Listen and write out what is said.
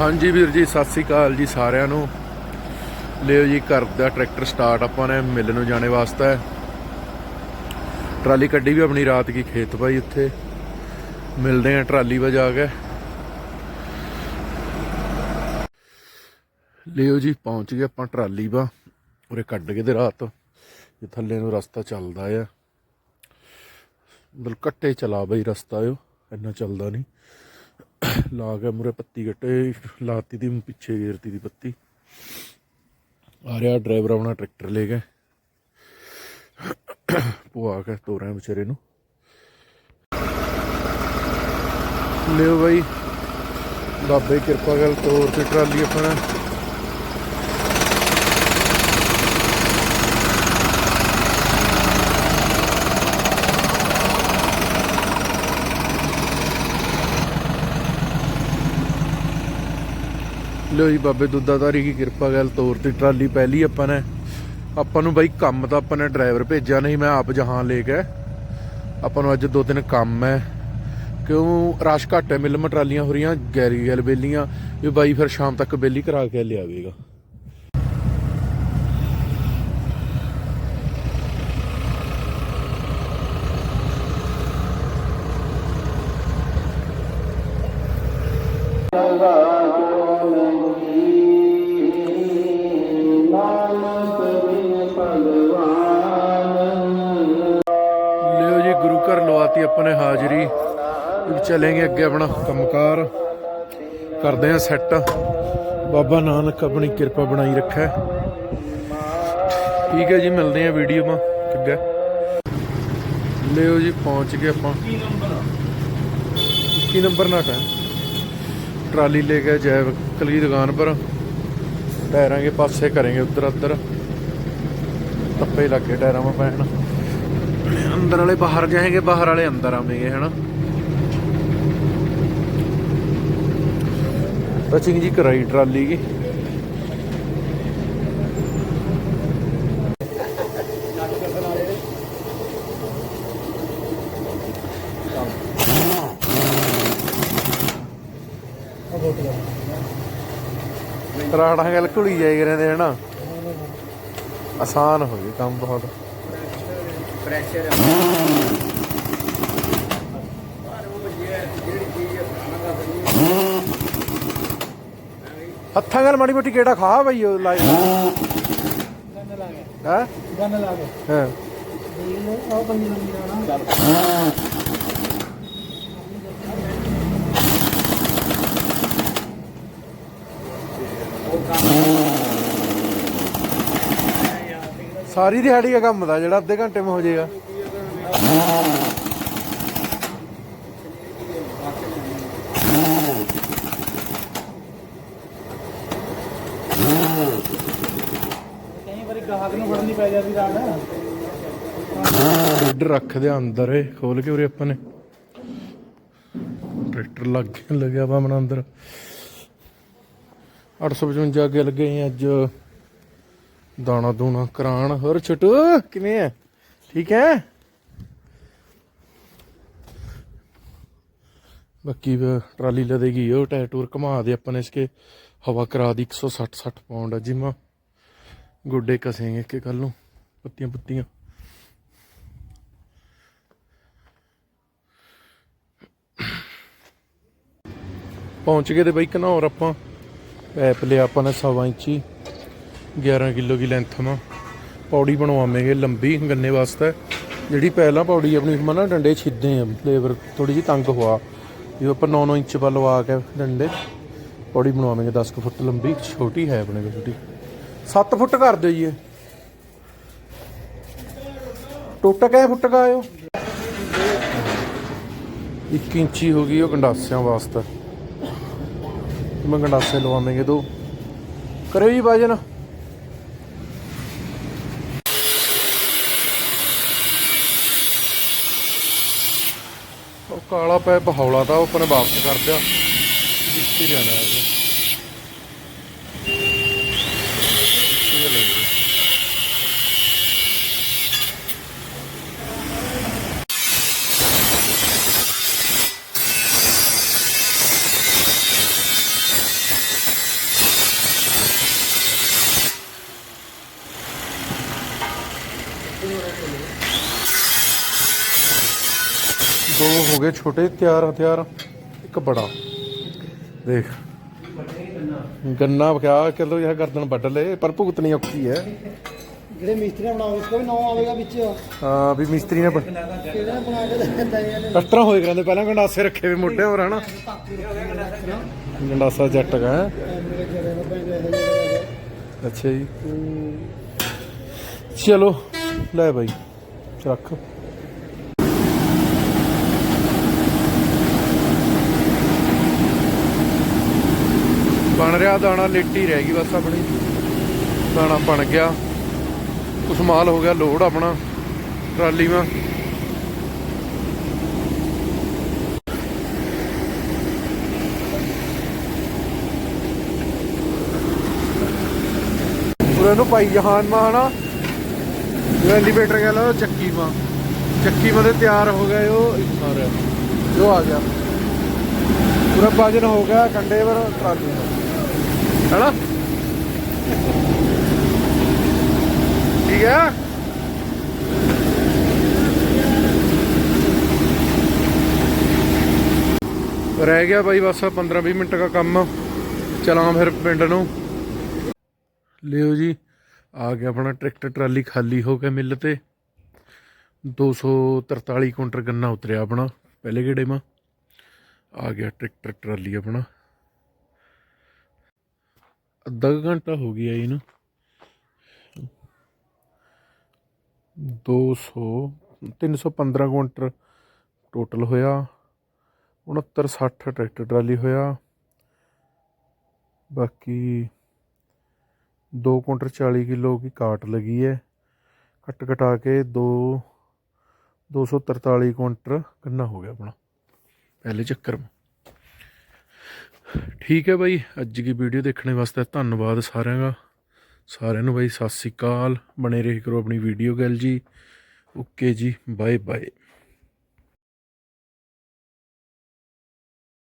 ਹਾਂਜੀ ਵੀਰ ਜੀ, ਸਤਿ ਸ੍ਰੀ ਅਕਾਲ ਜੀ ਸਾਰਿਆਂ ਨੂੰ। ਲਿਓ ਜੀ, ਘਰ ਦਾ ਟਰੈਕਟਰ ਸਟਾਰਟ ਆਪਾਂ ਨੇ ਮਿਲ ਨੂੰ ਜਾਣੇ ਵਾਸਤੇ। ਟਰਾਲੀ ਕੱਢੀ ਵੀ ਆਪਣੀ ਰਾਤ ਕੀ ਖੇਤ ਭਾਈ ਉੱਥੇ। ਮਿਲਦੇ ਆ ਟਰਾਲੀ ਵਜਾ ਕੇ। ਲਿਓ ਜੀ, ਪਹੁੰਚ ਗਏ ਆਪਾਂ ਟਰਾਲੀ ਵਾ ਉਰੇ ਕੱਢ ਕੇ ਤੇ ਰਾਤ। ਇਹ ਥੱਲੇ ਨੂੰ ਰਸਤਾ ਚੱਲਦਾ ਆ। ਬਲ ਕੱਟੇ ਚਲਾ ਬਈ ਰਸਤਾ ਉਹ ਇੰਨਾ ਚੱਲਦਾ ਨਹੀਂ। ਲਾ ਕੇ ਮੁਰੇ ਪੱਤੀ ਕੱਟੇ, ਲਾਤੀ ਦੀ ਪਿੱਛੇ ਗੇਰਤੀ ਦੀ ਪੱਤੀ। ਆ ਰਿਹਾ ਡਰਾਈਵਰ ਆਪਣਾ ਟਰੈਕਟਰ ਲੈ ਕੇ। ਪੁਆ ਕੇ ਤੋਰਿਆ ਵਿਚਾਰੇ ਨੂੰ। ਲਿਓ ਬਾਈ। ਬਾਬੇ ਕਿਰਪਾ ਕਰ ਤੋਰ ਤੇ ਟਰਾਲੀ ਆਪਣਾ। ਲਿਓ ਜੀ ਬਾਬੇ ਦੁੱਦਾਧਾਰੀ ਕੀ ਕਿਰਪਾ ਗੱਲ ਤੋਰ ਤੇ ਟਰਾਲੀ ਪਹਿਲੀ ਆਪਾਂ ਨੇ। ਆਪਾਂ ਨੂੰ ਬਾਈ ਕੰਮ ਤਾਂ ਆਪਾਂ ਨੇ ਡਰਾਈਵਰ ਭੇਜਿਆ ਨਹੀਂ, ਮੈਂ ਆਪ ਜਹਾਂ ਲੈ ਕੇ। ਆਪਾਂ ਨੂੰ ਅੱਜ ਦੋ ਤਿੰਨ ਕੰਮ ਹੈ ਕਿਉਂ ਰਸ਼ ਘੱਟ ਹੈ ਮਿਲ ਟਰਾਲੀਆਂ ਹੋ ਰਹੀਆਂ, ਗੈਰੀ ਗੈਲ ਬੇਲੀਆਂ ਵੀ ਬਾਈ ਫਿਰ ਸ਼ਾਮ ਤੱਕ ਬੇਲੀ ਕਰਾ ਕੇ ਲਿਆਵੇਗਾ। ਗੁਰੂ ਘਰ ਆਪਾਂ ਨੇ ਹਾਜ਼ਰੀ ਵੀ ਚਲेंगे ਅੱਗੇ ਆਪਣਾ ਕੰਮਕਾਰ। ਕਰਦੇ ਆ ਸੈੱਟ। ਬਾਬਾ ਨਾਨਕ ਆਪਣੀ ਕਿਰਪਾ ਬਣਾਈ ਰੱਖੇ। ਠੀਕ ਹੈ ਜੀ, ਮਿਲਦੇ ਆ ਵੀਡੀਓ ਮਾ ਕਿੱਗਾ ਲਿਓ ਜੀ, ਪਹੁੰਚ ਗਏ ਆਪਾਂ। ਕੀ ਨੰਬਰ ਨਾ ਟਾਈਮ ਟਰਾਲੀ ਲੈ ਕੇ ਜੈ ਕਲੀ ਦੁਕਾਨ ਪਰ। ਟਾਇਰਾਂ ਕੇ ਪਾਸੇ ਕਰਾਂਗੇ ਉਧਰ ਉਧਰ ਟੱਪੇ ਲੱਗੇ ਟਾਇਰਾਂ ਮਾ ਪੈਣ। ਅੰਦਰ ਵਾਲੇ ਬਾਹਰ ਜਾਏਂਗੇ, ਬਾਹਰ ਵਾਲੇ ਅੰਦਰ ਆਵੇਂਗੇ, ਹਨਾ? ਟਚਿੰਗ ਜੀ ਕਰਾਈ ਟਰਾਲੀ ਕੀ? ਰਾੜਾਂ ਗੱਲ ਘੁਲੀ ਜਾਈ ਰਹਿੰਦੇ, ਹਨਾ? ਆਸਾਨ ਹੋ ਗਿਆ ਕੰਮ ਬਹੁਤ। ਪ੍ਰੈਸ਼ਰ ਹੱਥਾਂ ਨਾਲ ਮਾੜੀ ਮੋਟੀ ਕਿਹੜਾ ਖਾ ਬਈ ਉਹ ਲਾਈ। ਹੈ? ਗੰਨ ਲਾ ਕੇ ਹਾਂ। ਦਾ ਨਾ ਸਾਰੀ ਦਿਹਾੜੀ ਦਾ ਕੰਮ ਦਾ ਜਿਹੜਾ ਅੱਧੇ ਘੰਟੇ ਮੇ ਹੋ ਜਾਏਗਾ। ਕਈ ਵਾਰੀ ਗਾਹਕ ਨੂੰ ਫੜਨੀ ਪੈ ਜਾਂਦੀ ਰਾਤ। ਇੱਧਰ ਰੱਖਦੇ ਆ ਅੰਦਰ ਇਹ ਖੋਲ ਕੇ ਉਰੇ ਆਪਾਂ ਨੇ। ਟਰੈਕਟਰ ਲੱਗ ਗਿਆ ਲੱਗਿਆ ਵਾ ਮਨ ਅੰਦਰ। 855 ਅੱਗੇ ਲੱਗੇ ਆ ਅੱਜ। ਦਾਣਾ ਦੂਣਾ ਕਰਾਣ, ਹੋਰ ਛੋਟੂ। ਕਿਵੇਂ ਹੈ ਠੀਕ ਹੈ ਬਾਕੀ ਟਰਾਲੀ ਲਦੇਗੀ ਉਹ, ਟਾਇਰ ਟੂਰ ਘੁਮਾ ਦੇ ਆਪਾਂ ਨੇ ਇਸਕੇ। ਹਵਾ ਕਰਾ ਦੀ 160 60 ਪਾਉਂਡ ਜਿਮਾ। ਗੁੱਡੇ ਕਸੇਂਗੇ ਕਿ ਕੱਲ ਨੂੰ, ਪੱਤੀਆਂ ਪੁੱਤੀਆਂ। ਪਹੁੰਚ ਗਏ ਤੇ ਬਈ ਘਨੌਰ ਆਪਾਂ। ਪੈਪ ਲਿਆ ਆਪਾਂ ਨੇ ਸਵਾ ਇੰਚੀ। 11 ਕਿਲੋ ਦੀ ਲੈਂਥ ਮਾ ਪੌੜੀ ਬਣਵਾਵਾਂਗੇ ਲੰਬੀ ਗੰਨੇ ਵਾਸਤੇ। ਜਿਹੜੀ ਪਹਿਲਾਂ ਪੌੜੀ ਆਪਣੀ ਮਨਾ ਡੰਡੇ ਛਿੱਦੇ ਆ, ਲੇਬਰ ਥੋੜੀ ਜਿਹੀ ਤੰਗ ਹੋਆ। ਜੇ ਆਪਾਂ 9-9 ਇੰਚ ਪਾ ਲਵਾ ਕੇ ਡੰਡੇ, ਪੌੜੀ ਬਣਵਾਵਾਂਗੇ 10 ਕੁ ਫੁੱਟ ਲੰਬੀ, ਛੋਟੀ ਹੈ ਆਪਣੇ ਕੋਲ ਛੋਟੀ। 7 ਫੁੱਟ ਕਰ ਦਿਓ ਜੀ ਇਹ। ਟੋਟਾ ਕਿੰਨੇ ਫੁੱਟ ਦਾ ਆਇਓ? 1 ਇੰਚੀ ਹੋ ਗਈ ਉਹ ਗੰਡਾਸਿਆਂ ਵਾਸਤੇ। ਮੈਂ ਗੰਡਾਸੇ ਲਵਾਵਾਂਗੇ ਦੋ। ਕਰਿਓ ਜੀ ਬਾਜਨ ਉਹ ਕਾਲਾ ਪੈਪ ਹੌਲਾ ਤਾਂ ਉਹ ਆਪਣੇ ਵਾਪਸ ਕਰ ਦਿਆ। ਦਿੱਤੀ ਜਾਣਾ ਹੈ ਇਹ ਲੈ ਜੀ ਹੋ ਗਏ ਛੋਟੇ ਤਿਆਰ ਹਥਿਆਰ ਇੱਕ ਬੜਾ। ਦੇਖ। ਗੰਨਾ ਕਿਆ ਕਿਲੋ ਇਹ ਗਰਦਨ ਵੱਢ ਲਏ ਪਰ ਭੁਗਤਣੀ ਔਖੀ ਹੈ। ਜਿਹੜੇ ਮਿਸਤਰੀ ਬਣਾਓ ਇਸ ਕੋ ਵੀ ਨੌ ਆਵੇਗਾ ਵਿੱਚ। ਹਾਂ ਵੀ ਮਿਸਤਰੀ ਨੇ ਕਿਹੜਾ ਬਣਾ ਕੇ ਹੋਏ ਕਰਾਂਦੇ ਪਹਿਲਾਂ ਗੰਡਾਸੇ ਰੱਖੇ ਵੀ ਮੋਢੇ ਹੋਰ ਹਨਾ? ਗੰਡਾਸਾ ਜੱਟ ਹੈਂ। ਨੂੰ ਅੱਛਾ ਜੀ। ਚਲੋ ਲੈ ਬਾਈ ਰੱਖ ਬਣ ਰਿਹਾ ਦਾਣਾ ਲੇਟੀ ਰਹਿ ਗਈ ਬਸ ਆਪਣੀ। ਦਾਣਾ ਬਣ ਗਿਆ। ਕੁਛ ਮਾਲ ਹੋ ਗਿਆ ਲੋਡ ਆਪਣਾ ਟਰਾਲੀ ਮਾ। ਪੂਰੇ ਨੂੰ ਪਾਈ ਜਹਾਨ ਮਾ ਹਨਾ? ਐਲੀਵੇਟਰ ਗਿਆ ਲਾ ਚੱਕੀ ਮਾ। ਚੱਕੀ ਮਾ ਤੇ ਤਿਆਰ ਹੋ ਗਿਆ ਉਹ। ਸਾਰਾ ਜੋ ਆ ਗਿਆ। ਪੂਰਾ ਵਜਨ ਹੋ ਗਿਆ ਕੰਡੇ ਪਰ ਟਰਾਲੀ ਦਾ। ਹੈਨਾ ਠੀਕ ਹੈ? ਰਹਿ ਗਿਆ ਬਾਈ ਬਸ 15 20 ਮਿੰਟ ਦਾ ਕੰਮ। ਚਲਾਂ ਫਿਰ ਪਿੰਡ ਨੂੰ। ਲਿਓ ਜੀ, ਆ ਗਿਆ ਆਪਣਾ ਟਰੈਕਟਰ ਟਰਾਲੀ ਖਾਲੀ ਹੋ ਕੇ ਮਿਲ ਤੇ। 243 ਕੁਇੰਟਲ ਗੰਨਾ ਉਤਰਿਆ ਆਪਣਾ, ਪਹਿਲੇ ਗੇੜੇ ਮਾ। ਆ ਗਿਆ ਟਰੈਕਟਰ ਟਰਾਲੀ ਆਪਣਾ। ਅੱਧਾ ਘੰਟਾ ਹੋ ਗਿਆ ਇਹਨੂੰ। 200 315 ਕੁਇੰਟਲ ਟੋਟਲ ਹੋਇਆ। 69 60 ਟਰੈਕਟਰ ਟਰਾਲੀ ਹੋਇਆ। ਬਾਕੀ 2 ਕੁਇੰਟਲ 40 ਕਿਲੋ ਦੀ ਕਾਟ ਲੱਗੀ ਹੈ। ਕੱਟ ਕਟਾ ਕੇ 2 243 ਕੁਇੰਟਲ ਗੰਨਾ ਹੋ ਗਿਆ ਆਪਣਾ। ਪਹਿਲੇ ਚੱਕਰ। ਮੇ ਠੀਕ ਹੈ ਬਾਈ, ਅੱਜ ਦੀ ਵੀਡੀਓ ਦੇਖਣ ਵਾਸਤੇ ਧੰਨਵਾਦ ਸਾਰਿਆਂ ਦਾ। ਸਾਰਿਆਂ ਨੂੰ ਬਾਈ, ਸਤਿ ਸ੍ਰੀ ਅਕਾਲ। ਬਣੇ ਰਹੇ ਕਰੋ ਆਪਣੀ ਵੀਡੀਓ ਗੱਲ ਜੀ। ਓਕੇ ਜੀ ਬਾਏ ਬਾਏ